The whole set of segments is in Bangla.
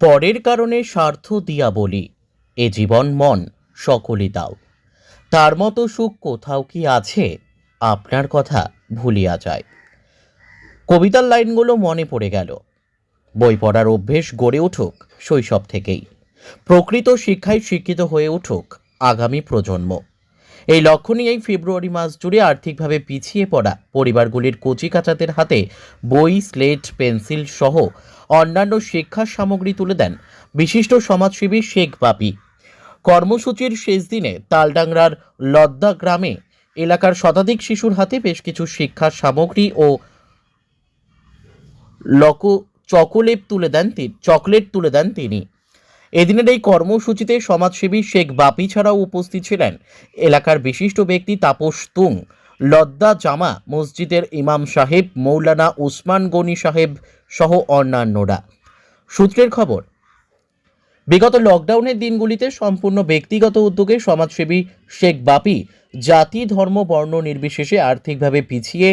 পরের কারণে স্বার্থ দিয়া বলি, এ জীবন মন সকলই দাও। তার মতো সুখ কোথাও কি আছে? আপনার কথা ভুলিয়া যায়। কবিতার লাইনগুলো মনে পড়ে গেল। বই পড়ার অভ্যেস গড়ে উঠুক শৈশব থেকেই। প্রকৃত শিক্ষায় শিক্ষিত হয়ে উঠুক আগামী প্রজন্ম। এই লক্ষ্য নিয়েই ফেব্রুয়ারি মাস জুড়ে আর্থিকভাবে পিছিয়ে পড়া পরিবারগুলির কচিকাচাদের হাতে বই, স্লেট, পেন্সিল সহ অন্যান্য শিক্ষা সামগ্রী তুলে দেন বিশিষ্ট সমাজসেবী শেখ বাপি। কর্মসূচির শেষ দিনে তালডাংরার লদ্দা গ্রামে এলাকার শতাধিক শিশুর হাতে বেশ কিছু শিক্ষা সামগ্রী ও লক, চকোলেট তুলে দেন তিনি চকলেট তুলে দেন তিনি। এদিনের এই কর্মসূচিতে সমাজসেবী শেখ বাপি ছাড়াও উপস্থিত ছিলেন এলাকার বিশিষ্ট ব্যক্তি তাপস তুং। লদ্দা জামা মসজিদের ইমাম সাহেব, মৌলানা উসমান গনি সাহেব সহ অন্যান্যরা। সূত্রের খবর, বিগত লকডাউনের দিনগুলিতে সম্পূর্ণ ব্যক্তিগত উদ্যোগে সমাজসেবী শেখ বাপি জাতি, ধর্ম, বর্ণ নির্বিশেষে আর্থিকভাবে পিছিয়ে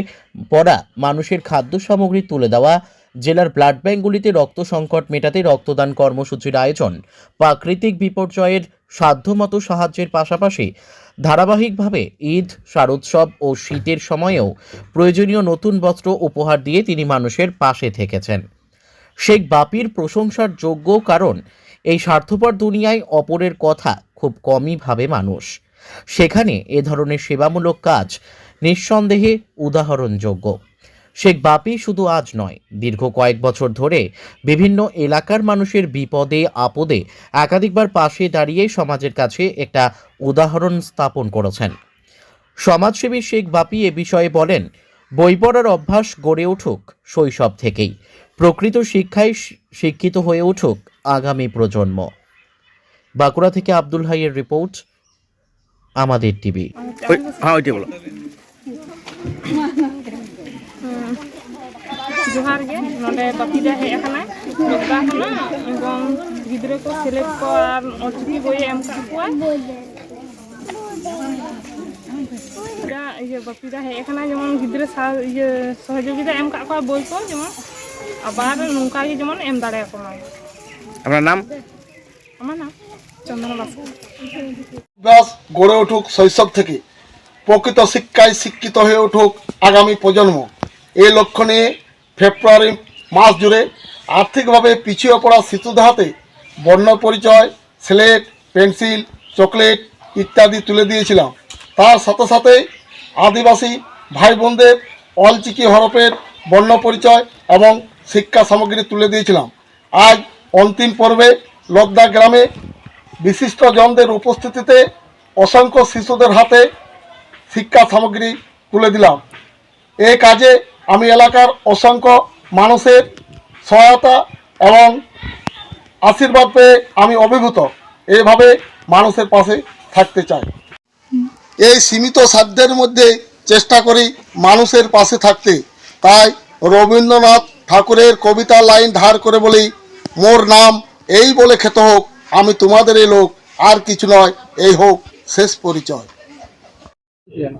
পড়া মানুষের খাদ্য সামগ্রী তুলে দেওয়া, জেলার ব্লাড ব্যাঙ্কগুলিতে রক্ত সংকট মেটাতে রক্তদান কর্মসূচির আয়োজন, প্রাকৃতিক বিপর্যয়ের সাধ্যমতো সাহায্যের পাশাপাশি ধারাবাহিকভাবে ঈদ, শারোৎসব ও শীতের সময়েও প্রয়োজনীয় নতুন বস্ত্র উপহার দিয়ে তিনি মানুষের পাশে থেকেছেন। শেখ বাপির প্রশংসার যোগ্য কারণ, এই স্বার্থপর দুনিয়ায় অপরের কথা খুব কমই ভাবে মানুষ। সেখানে এ ধরনের সেবামূলক কাজ নিঃসন্দেহে উদাহরণযোগ্য। শেখ বাপি শুধু আজ নয়, দীর্ঘ কয়েক বছর ধরে বিভিন্ন এলাকার মানুষের বিপদে, আপদে একাধিকবার পাশে দাঁড়িয়ে সমাজের কাছে একটা উদাহরণ স্থাপন করেছেন। সমাজসেবী শেখ বাপি এ বিষয়ে বলেন, বই পড়ার অভ্যাস গড়ে উঠুক শৈশব থেকেই। প্রকৃত শিক্ষায় শিক্ষিত হয়ে উঠুক আগামী প্রজন্ম। বাঁকুড়া থেকে আব্দুল হাইয়ের রিপোর্ট, আমাদের টিভি। হ্যাঁ ওইটাই বলো। ᱡᱚᱦᱟᱨ ᱜᱮ ᱱᱚᱰᱮ ᱵᱟᱯᱤᱫᱟ ᱦᱮᱡ ᱟᱠᱟᱱᱟ ᱡᱚᱜᱽᱫᱟ ᱠᱟᱱᱟ ᱮᱵᱚᱝ ᱜᱤᱫᱽᱨᱟᱹ ᱠᱚ ᱥᱮᱞᱮᱫ ᱠᱚ ᱟᱨ ᱚᱞᱪᱤᱠᱤ ᱵᱳᱭᱮ ᱮᱢ ᱠᱟᱜ ᱠᱚᱣᱟ ᱤᱭᱟᱹ ᱵᱟᱯᱤᱫᱟ ᱦᱮᱡ ᱟᱠᱟᱱᱟ ᱡᱮᱢᱚᱱ ᱜᱤᱫᱽᱨᱟᱹ ᱥᱟᱶ ᱤᱭᱟᱹ ᱥᱚᱦᱚᱡᱳᱜᱤᱛᱟ ᱮᱢ ᱠᱟᱜ ᱠᱚᱣᱟ ᱵᱳᱭ ᱠᱚ ᱡᱮᱢᱚᱱ আবার নৌকা গিয়ে যেমন এম দাঁড়ায় কমায় আপনার নাম আমার নাম চন্দনা বাসু ব্যাস গড়ে উঠুক শৈশব থেকে প্রকৃত শিক্ষায় শিক্ষিত হয়ে উঠুক আগামী প্রজন্ম এই লক্ষ্য নিয়ে ফেব্রুয়ারি মাস জুড়ে আর্থিকভাবে পিছিয়ে পড়া শিশুদের হাতে বর্ণ পরিচয়, স্লেট, পেন্সিল, চকলেট ইত্যাদি তুলে দিয়েছিলাম। তার সাথে সাথে আদিবাসী ভাই বোনদের অলচিকি হরফের বর্ণ পরিচয় এবং শিক্ষা সামগ্রী তুলে দিয়েছিলাম। আজ অন্তিম পর্বে লদ্দা গ্রামে বিশিষ্ট জনদের উপস্থিতিতে অসংখ্য শিশুদের হাতে শিক্ষা সামগ্রী তুলে দিলাম। এই কাজে আমি এলাকার অসংখ্য মানুষের সহায়তা এবং আশীর্বাদ পেয়ে আমি অভিভূত। এইভাবে মানুষের পাশে থাকতে চাই। এই সীমিত সাধ্যের মধ্যে চেষ্টা করি মানুষের পাশে থাকতে। তাই রবীন্দ্রনাথ ঠাকুরের কবিতা লাইন ধার করে বলি, মোর নাম এই বলে খেতে হোক, আমি তোমাদের এই লোক, আর কিছু নয়, এই হোক, শেষ পরিচয়। প্রোগ্রামটা?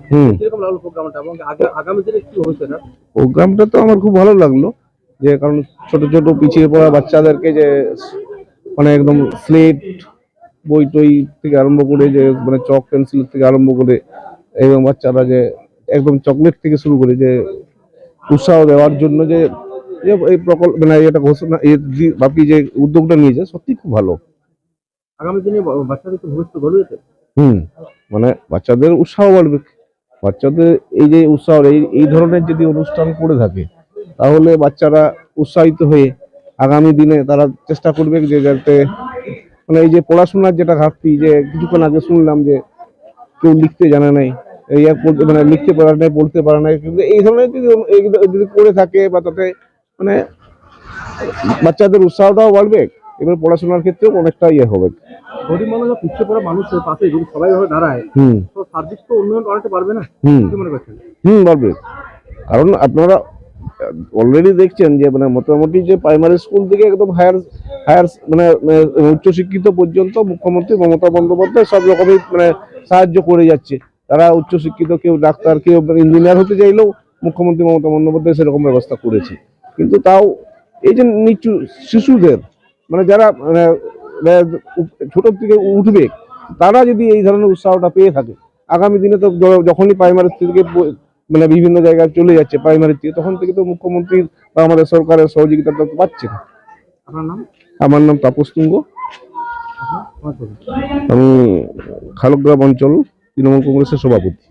না প্রোগ্রামটা তো আমার খুব ভালো লাগল যে কারণ ছোট ছোট পিছিয়ে পড়া বাচ্চাদেরকে যে মানে একদম স্লেট বই টই থেকে আরম্ভ করে যে মানে চক পেন্সিল থেকে আরম্ভ করে এবং বাচ্চারা যে একদম চকলেট থেকে শুরু করে যে উৎসাহ দেওয়ার জন্য যে এই প্রকল্প মানে এটা ঘোষণা বাপি যে উদ্যোগটা নিয়েছে সত্যি খুব ভালো। আগামী দিনে বাচ্চাদের ভবিষ্যৎ গড়ে হুম মানে বাচ্চাদের উৎসাহ বাড়বে। বাচ্চাদের এই যে উৎসাহ, এই এই ধরনের যদি অনুষ্ঠান করে থাকে, তাহলে বাচ্চারা উৎসাহিত হয়ে আগামী দিনে তারা চেষ্টা করবে যে যাতে মানে এই যে পড়াশোনার যেটা ঘাটতি, যে কিছুক্ষণ আগে শুনলাম যে কেউ লিখতে জানে নাই মানে লিখতে পারে নাই, পড়তে পারে নাই, কিন্তু এই ধরনের যদি যদি করে থাকে বা তাতে মানে বাচ্চাদের উৎসাহটাও বাড়বে। এবার পড়াশোনার ক্ষেত্রেও অনেকটা ইয়ে হবে। গরিব মানুষ পিছিয়ে পড়া মানুষের পাশে যদি সবাই ভাবে দাঁড়ায় হুম। তো তো উন্নয়ন পারবে না হুম। কি মনে করছেন? হুম পারবে। কারণ আপনারা অলরেডি দেখছেন যে মানে মোটামুটি যে প্রাইমারি স্কুল থেকে একদম হায়ার হায়ার মানে মানে উচ্চশিক্ষিত পর্যন্ত মুখ্যমন্ত্রী মমতা বন্দ্যোপাধ্যায় সব রকমই মানে সাহায্য করে যাচ্ছে। তারা উচ্চশিক্ষিত কেউ ডাক্তার কেউ ইঞ্জিনিয়ার হতে চাইলেও মুখ্যমন্ত্রী মমতা বন্দ্যোপাধ্যায় সেরকম ব্যবস্থা করেছে। কিন্তু তাও এই যে নিচু শিশুদের মানে যারা মানে মানে ছোট থেকে উঠবে তারা যদি এই ধরনের উৎসাহটা পেয়ে থাকে আগামী দিনে তো যখনই প্রাইমারি থেকে মানে বিভিন্ন জায়গায় চলে যাচ্ছে প্রাইমারি থেকে তখন থেকে তো মুখ্যমন্ত্রীর বা আমাদের সরকারের সহযোগিতা তো পাচ্ছে না। আমার নাম তাপস তুঙ্গ। পরিচয়। আমি খালগ্রাম অঞ্চল তৃণমূল কংগ্রেসের সভাপতি।